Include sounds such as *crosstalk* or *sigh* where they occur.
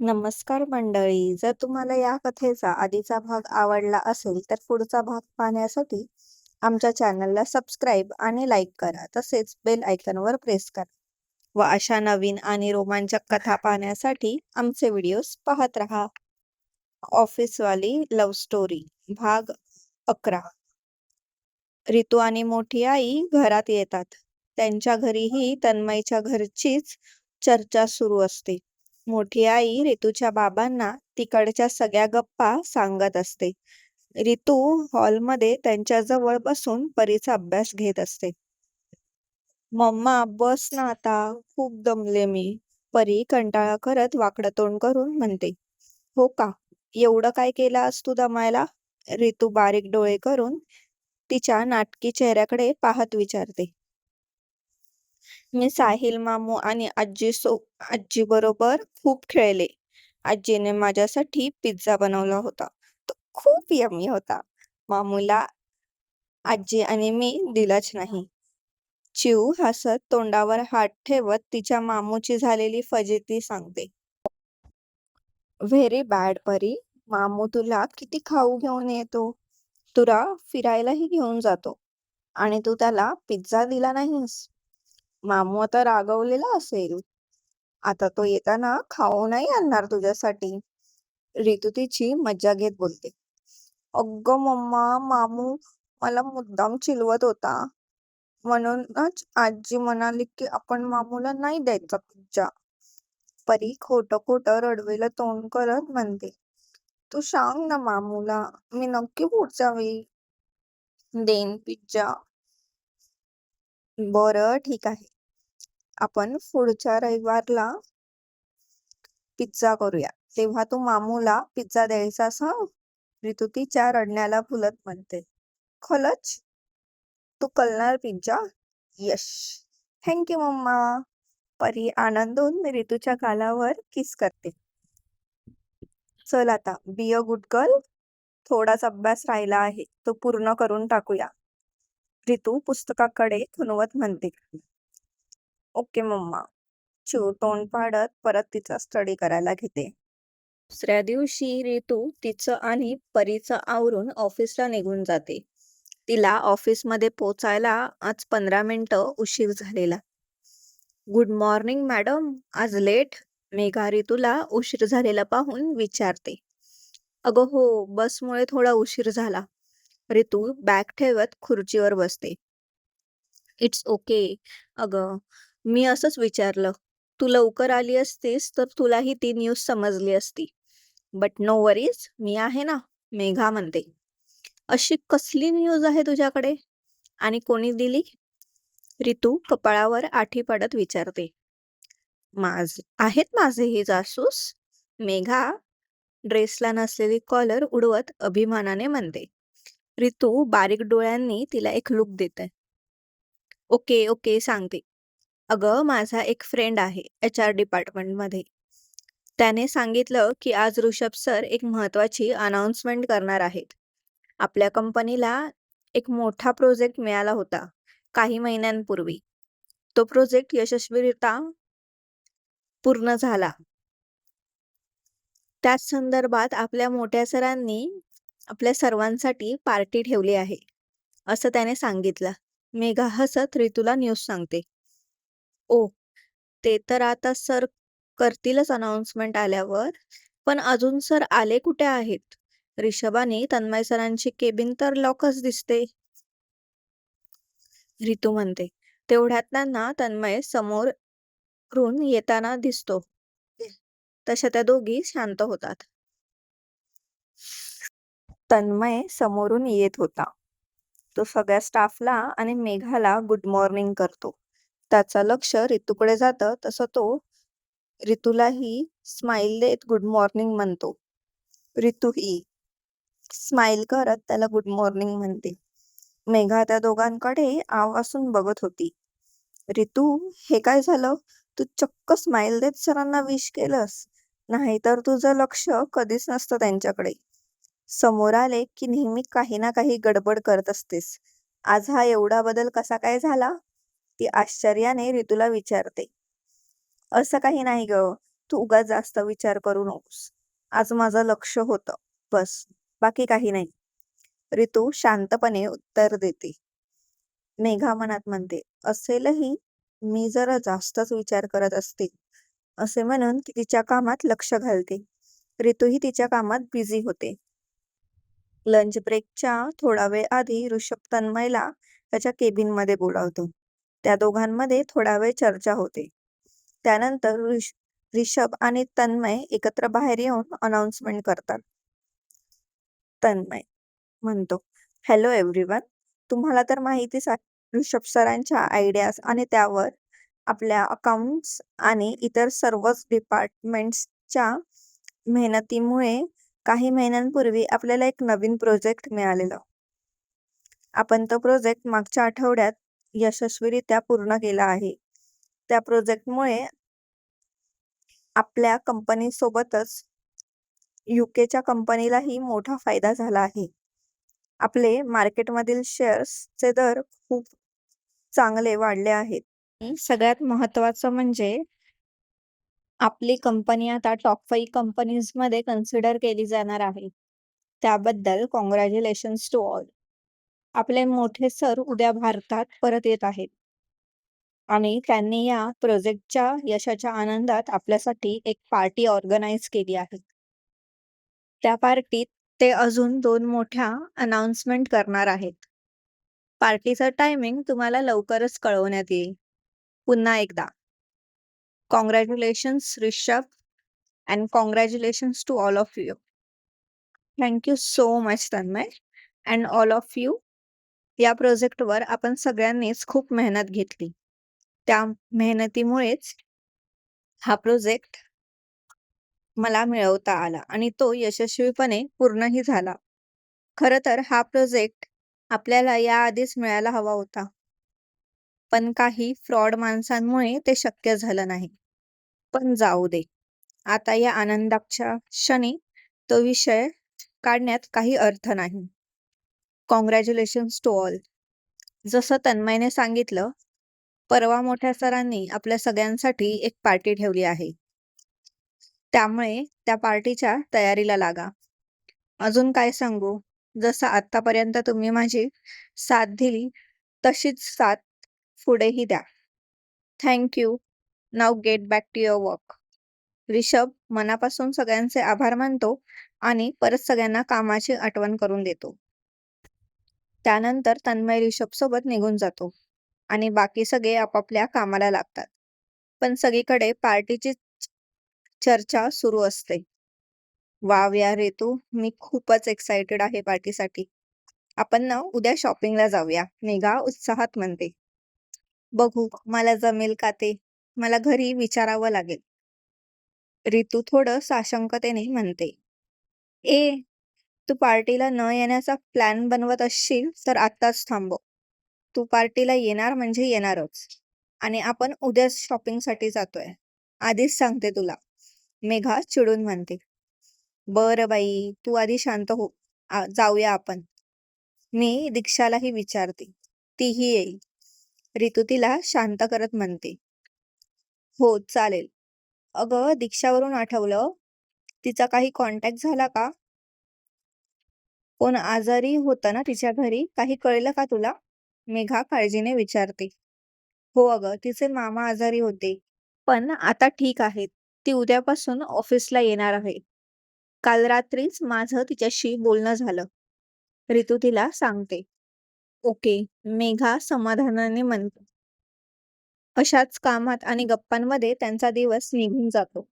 नमस्कार मंडळी. जर तुम्हाला या कथेचा आधीचा भाग आवडला असेल तर पुढचा भाग पाहण्यासाठी आमच्या चॅनलला सबस्क्राईब आणि लाईक करा. तसेच बेल आयकॉनवर प्रेस करा व अशा नवीन आणि रोमांचक कथा *laughs* पाहण्यासाठी आमचे व्हिडिओज पाहत राहा. ऑफिसवाली लव्ह स्टोरी भाग अकरा रितू आणि मोठी आई घरात येतात. त्यांच्या घरीही तन्मयच्या घरचीच चर्चा सुरू असते. मोठी आई रितूच्या बाबांना तिकडच्या सगळ्या गप्पा सांगत असते. रितू हॉलमध्ये त्यांच्याजवळ बसून परीचा अभ्यास घेत असते. मम्मा बस ना आता, खूप दमले मी. परी कंटाळा करत वाकडं तोंड करून म्हणते. हो का? एवढं काय केलं आज तू दमायला? रितू बारीक डोळे करून तिच्या नाटकी चेहऱ्याकडे पाहत विचारते. मी साहिल मामू आणि आजी सो आजी बरोबर खूप खेळले. आजीने माझ्यासाठी पिझ्झा बनवला होता. तो खूप यमी होता. मामूला आजी आणि मी दिलाच नाही. चिऊ हसत तोंडावर हात ठेवत तिच्या मामूची झालेली फजिती सांगते. व्हेरी बॅड परी. मामू तुला किती खाऊ घेऊन येतो. तुला फिरायलाही घेऊन जातो. आणि तू त्याला पिझ्झा दिला नाहीस. मामू आता रागवलेला असेल. आता तो येताना खाऊ नाही आणणार तुझ्यासाठी. रितू तिची मज्जा घेत बोलते. अगं मम्मा मामू मला मुद्दाम चिलवत होता. म्हणूनच आजी म्हणाली की आपण मामूला नाही द्यायचा पिझ्झा. परी खोटं खोटं रडवेला तोंड करत म्हणते. तू सांग ना मामूला. मी नक्की पुढच्या वेळी देईन पिझ्झा. बरं ठीक आहे. आपण पुढच्या रविवारला पिझ्झा करूया. तेव्हा तू मामूला पिझ्झा द्यायचास हं. ऋतू तिच्या रडण्याला फुलत म्हणते. खरंच? तू कलणार pizza? Yes. Thank you mamma. Pari आनंदून ऋतूच्या गालावर किस करते. चल आता बी अ गुड गर्ल. थोडाच अभ्यास राहिला आहे. तो पूर्ण करून टाकूया. रितू पुस्तकाकडे खुनवत म्हणते. Okay mamma. चू तोंड पाडत परत तिचा स्टडी करायला घेते. दुसऱ्या दिवशी रितू तिचं आणि परीचं आवरून ऑफिसला निघून जाते. तिला ऑफिसमध्ये पोचायला आज पंधरा मिनिटं उशीर झालेला. Good morning madam. आज लेट? मेघा रितूला उशीर झालेला पाहून विचारते. अगं हो, बसमुळे थोडा उशीर झाला. रितू बॅग ठेवत खुर्चीवर बसते. It's okay. अगं, मी असंच विचारलं. तू लवकर आली असतीस तर तुलाही ती न्यूज समजली असती. बट नो वरीज, मी आहे ना, मेघा म्हणते. अशी कसली न्यूज आहे तुझ्याकडे? आणि कोणी दिली? रितू कपाळावर आठी पडत विचारते. माझ आहेत माझे हे जासूस? मेघा ड्रेसला नसलेली कॉलर उडवत अभिमानाने म्हणते. रितू बारीक डोळ्यांनी तिला एक लुक देते. ओके ओके सांगते. अगं माझा एक फ्रेंड आहे एच आर डिपार्टमेंटमध्ये. त्याने सांगितलं की आज ऋषभ सर एक महत्वाची अनाउन्समेंट करणार आहेत. आपल्या कंपनीला एक मोठा प्रोजेक्ट मिळाला होता काही महिन्यांपूर्वी. तो प्रोजेक्ट यशस्वीरित्या पूर्ण झाला. त्याच संदर्भात आपल्या मोठ्या सरांनी आपल्या सर्वांसाठी पार्टी ठेवली आहे, असं त्याने सांगितलं. मेघा हसत रितूला न्यूज सांगते. ओ, ते तर आता सर करतीलच अनाउन्समेंट आल्यावर. पण अजून सर आले कुठे आहेत? रिषभाने तन्मय सरांची केबिन तर लॉकच दिसते. रितू म्हणते. तेवढ्यात त्यांना तन्मय समोरून येताना दिसतो. तशा त्या दोघी शांत होतात. तन्मय समोरून येत होता. तो सगळ्या स्टाफला आणि मेघाला गुड मॉर्निंग करतो. त्याचं लक्ष रितूकडे जातं तसं तो रितूलाही स्माईल देत गुड मॉर्निंग म्हणतो. रितूही स्माइल करत त्याला गुड मॉर्निंग म्हणते. मेघा त्या दोघांकडे आवासून बघत होती. रितू, हे काय झालं? तू चक्क स्माईल देत सरांना विश केलंस? नाहीतर तुझं लक्ष कधीच नसतं त्यांच्याकडे. समोर आले की नेहमी काही ना काही गडबड करत असतेस. आज हा एवढा बदल कसा काय झाला? ती आश्चर्याने रितूला विचारते. असं काही नाही ग तू उगाच जास्त विचार करू नकोस आज माझं लक्ष होतं बस बाकी काही नाही रितू शांतपणे उत्तर देते मेघा मनात म्हणते असेलही मी जरा जास्तच विचार करत असते असे म्हणून ती तिच्या कामात लक्ष घालते रितूही तिच्या कामात बिझी होते लंच ब्रेकच्या थोडा वेळ आधी ऋषभ तन्मयला त्याच्या केबिनमध्ये बोलावतो. त्या दोघांमध्ये थोडा वेळ चर्चा होते. त्यानंतर ऋषभ आणि तन्मय एकत्र बाहेर येऊन अनाउन्समेंट करतात. तन्मय म्हणतो हॅलो एव्हरीवन तुम्हाला तर माहितीच आहे ऋषभ सरांच्या आयडियाज आणि त्यावर आपल्या अकाउंट्स आणि इतर सर्वच डिपार्टमेंट्सच्या मेहनतीमुळे काही महिन्यांपूर्वी आपल्याला एक नवीन प्रोजेक्ट मिळालेला. आपण तो प्रोजेक्ट मागच्या आठवड्यात यशस्वीरित्या पूर्ण केला आहे. त्या प्रोजेक्टमुळे आपल्या कंपनी सोबतच युकेच्या कंपनीलाही मोठा फायदा झाला आहे. आपले मार्केटमधील शेअर्सचे दर खूप चांगले वाढले आहेत. सगळ्यात महत्वाचं म्हणजे आपली कंपनी आता टॉप फाईव्ह कंपनीजमध्ये कन्सिडर केली जाणार आहे. त्याबद्दल कॉंग्रॅच्युलेशन्स टू ऑल आपले मोठे सर उद्या भारतात परत येत आहेत. आणि त्यांनी या प्रोजेक्टच्या यशाच्या आनंदात आपल्यासाठी एक पार्टी ऑर्गनाईज केली आहे. त्या पार्टीत ते अजून दोन मोठ्या अनाउन्समेंट करणार आहेत. पार्टीचं टायमिंग तुम्हाला लवकरच कळवण्यात येईल. पुन्हा एकदा. Congratulations Rishabh and congratulations to all of you thank you so much Tanmay and all of you या प्रोजेक्टवर आपण सगळ्यांनीच खूप मेहनत घेतली. त्या मेहनतीमुळेच हा प्रोजेक्ट मला मिळवता आला आणि तो यशस्वीपणे पूर्णही झाला. खर तर हा प्रोजेक्ट आपल्याला याआधीच मिळायला हवा होता. पण काही फ्रॉड माणसांमुळे ते शक्य झालं नाही. पण जाऊ दे. आता या आनंदाच्या क्षणी तो विषय काढण्यात काही अर्थ नाही. कॉंग्रॅच्युलेशन टू ऑल जसं तन्मयने सांगितलं परवा मोठ्या सरांनी आपल्या सगळ्यांसाठी एक पार्टी ठेवली आहे. त्यामुळे त्या पार्टीच्या तयारीला लागा. अजून काय सांगू? जसं आतापर्यंत तुम्ही माझी साथ दिली तशीच साथ पुढेही द्या. Thank you now get back to your work Rishabh मनापासून सगळ्यांचे आभार मानतो आणि परत सगळ्यांना कामाची आठवण करून देतो. त्यानंतर तन्मय रिषभ सोबत निघून जातो आणि बाकी सगळे आपापल्या कामाला लागतात. पण सगळीकडे पार्टीची चर्चा सुरू असते. वाव या रेतू मी खूपच एक्साइटेड आहे पार्टीसाठी. आपण ना उद्या शॉपिंगला जाऊया मेघा उत्साहात म्हणते. बघू मला जमेल का ते? मला घरी विचारावं लागेल. रितू थोडं साशंकतेने म्हणते. ए तू पार्टीला न येण्याचा प्लॅन बनवत असशील तर आत्ताच थांबव. तू पार्टीला येणार म्हणजे येणारच. आणि आपण उद्याच शॉपिंगसाठी जातोय. आधीच सांगते तुला. मेघा चिडून म्हणते. बर बाई तू आधी शांत हो. जाऊया आपण. मी दीक्षालाही विचारते. तीही येईल. रितू तिला शांत करत म्हणते. हो चालेल. अगं दीक्षावरून आठवलं. तिचा काही कॉन्टॅक्ट झाला का? कोण आजारी होतं ना तिच्या घरी? काही कळलं का तुला? मेघा काळजीने विचारते. हो अगं तिचे मामा आजारी होते. पण आता ठीक आहेत. ती उद्यापासून ऑफिसला येणार आहे. काल रात्रीच माझं तिच्याशी बोलणं झालं. रितू तिला सांगते. ओके मेघा समाधानाने म्हणतो. अशाच कामात आणि गप्पांमध्ये त्यांचा दिवस निघून जातो.